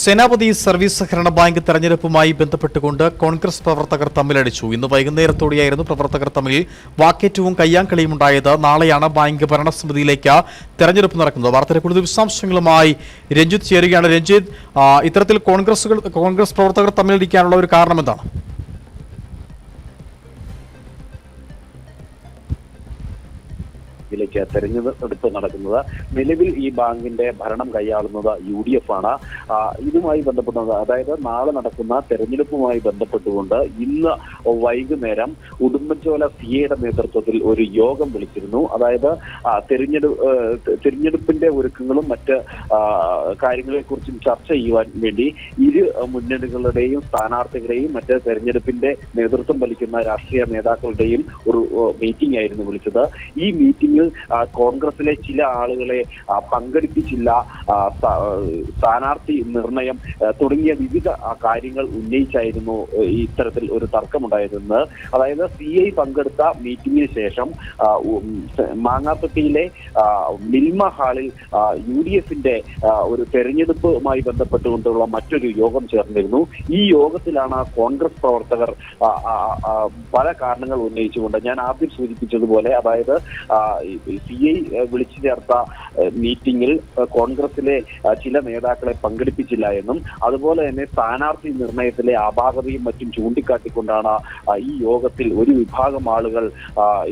സേനാപതി service സഹകരണ bank തെരഞ്ഞെടുപ്പുമായി ബന്ധപ്പെട്ടുകൊണ്ട് കോൺഗ്രസ് പ്രവർത്തകർ തമ്മിലടിച്ചു. ഇന്ന് വൈകുന്നേരത്തോടെയായിരുന്നു പ്രവർത്തകർ തമ്മിൽ വാക്കേറ്റവും കയ്യാങ്കളിയും ഉണ്ടായത്. നാളെയാണ് ബാങ്ക് ഭരണസമിതിയിലേക്ക് തെരഞ്ഞെടുപ്പ് നടക്കുന്നത്. വാർത്തയുടെ കൂടുതൽ വിശദാംശങ്ങളുമായി രഞ്ജിത്ത് ചേരുകയാണ്. രഞ്ജിത്ത് ഇത്തരത്തിൽ കോൺഗ്രസുകൾ കോൺഗ്രസ് പ്രവർത്തകർ തമ്മിലടിക്കാനുള്ള ഒരു കാരണം എന്താണ്? ഇതിലേക്ക് തെരഞ്ഞെടുപ്പ് നടക്കുന്നത്. നിലവിൽ ഈ ബാങ്കിന്റെ ഭരണം കൈയാളുന്നത് യു ഡി എഫ് ആണ് ഇതുമായി ബന്ധപ്പെടുന്നത് അതായത് നാളെ നടക്കുന്ന തെരഞ്ഞെടുപ്പുമായി ബന്ധപ്പെട്ടുകൊണ്ട് ഇന്ന് വൈകുന്നേരം ഉടുമ്പൻചോല സി എയുടെ നേതൃത്വത്തിൽ ഒരു യോഗം വിളിച്ചിരുന്നു. അതായത് തെരഞ്ഞെടുപ്പ് തെരഞ്ഞെടു തെരഞ്ഞെടുപ്പിന്റെ ഒരുക്കങ്ങളും മറ്റ് കാര്യങ്ങളെ കാര്യങ്ങളെക്കുറിച്ചും ചർച്ച ചെയ്യുവാൻ വേണ്ടി ഇരു മുന്നണികളുടെയും സ്ഥാനാർത്ഥികളുടെയും മറ്റ് തെരഞ്ഞെടുപ്പിന്റെ നേതൃത്വം വലിക്കുന്ന രാഷ്ട്രീയ നേതാക്കളുടെയും ഒരു മീറ്റിംഗ് ആയിരുന്നു വിളിച്ചത്. ഈ മീറ്റിംഗിൽ ആ, കോൺഗ്രസിലെ ചില ആളുകളെ പങ്കെടുപ്പിച്ചില്ല സ്ഥാനാർത്ഥി നിർണയം തുടങ്ങിയ വിവിധ കാര്യങ്ങൾ ഉന്നയിച്ചായിരുന്നു ഇത്തരത്തിൽ ഒരു തർക്കമുണ്ടായിരുന്നത് അതായത് സി ഐ പങ്കെടുത്ത മീറ്റിംഗിന് ശേഷം മാങ്ങാപ്പട്ടിയിലെ മിൽമ ഹാളിൽ യു ഡി എഫിന്റെ ഒരു തെരഞ്ഞെടുപ്പുമായി ബന്ധപ്പെട്ടുകൊണ്ടുള്ള മറ്റൊരു യോഗം ചേർന്നിരുന്നു. ഈ യോഗത്തിലാണ് കോൺഗ്രസ് പ്രവർത്തകർ പല കാരണങ്ങൾ ഉന്നയിച്ചുകൊണ്ട് ഞാൻ ആദ്യം സൂചിപ്പിച്ചതുപോലെ അതായത് സി ഐ വിളിച്ചു ചേർത്ത മീറ്റിംഗിൽ കോൺഗ്രസിലെ ചില നേതാക്കളെ പങ്കെടുപ്പിച്ചില്ല എന്നും അതുപോലെ തന്നെ സ്ഥാനാർത്ഥി നിർണയത്തിലെ അപാകതയും മറ്റും ചൂണ്ടിക്കാട്ടിക്കൊണ്ടാണ് ഈ യോഗത്തിൽ ഒരു വിഭാഗം ആളുകൾ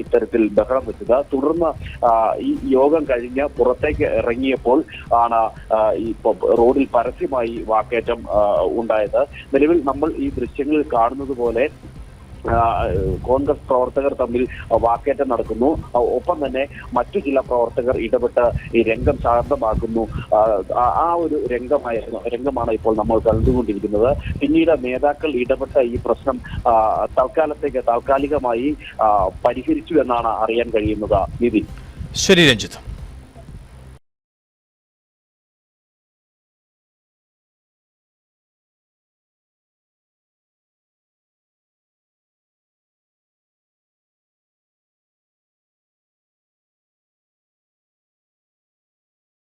ഇത്തരത്തിൽ ബഹളം വെച്ചത്. തുടർന്ന് ഈ യോഗം കഴിഞ്ഞ് പുറത്തേക്ക് ഇറങ്ങിയപ്പോൾ ആണ് ഈ റോഡിൽ പരസ്യമായി വാക്കേറ്റം ഉണ്ടായത്. നിലവിൽ നമ്മൾ ഈ ദൃശ്യങ്ങളിൽ കാണുന്നത് പോലെ കോൺഗ്രസ് പ്രവർത്തകർ തമ്മിൽ വാക്കേറ്റം നടക്കുന്നു. ഒപ്പം തന്നെ മറ്റു ചില പ്രവർത്തകർ ഇടപെട്ട് ഈ രംഗം ശാന്തമാക്കുന്നു. ആ, ഒരു രംഗമായിരുന്നു രംഗമാണ് ഇപ്പോൾ നമ്മൾ കണ്ടുകൊണ്ടിരിക്കുന്നത്. പിന്നീട് നേതാക്കൾ ഇടപെട്ട ഈ പ്രശ്നം തൽക്കാലത്തേക്ക് താൽക്കാലികമായി പരിഹരിച്ചു എന്നാണ് അറിയാൻ കഴിയുന്നത്. നിധി ശരി രഞ്ജിത്ത്.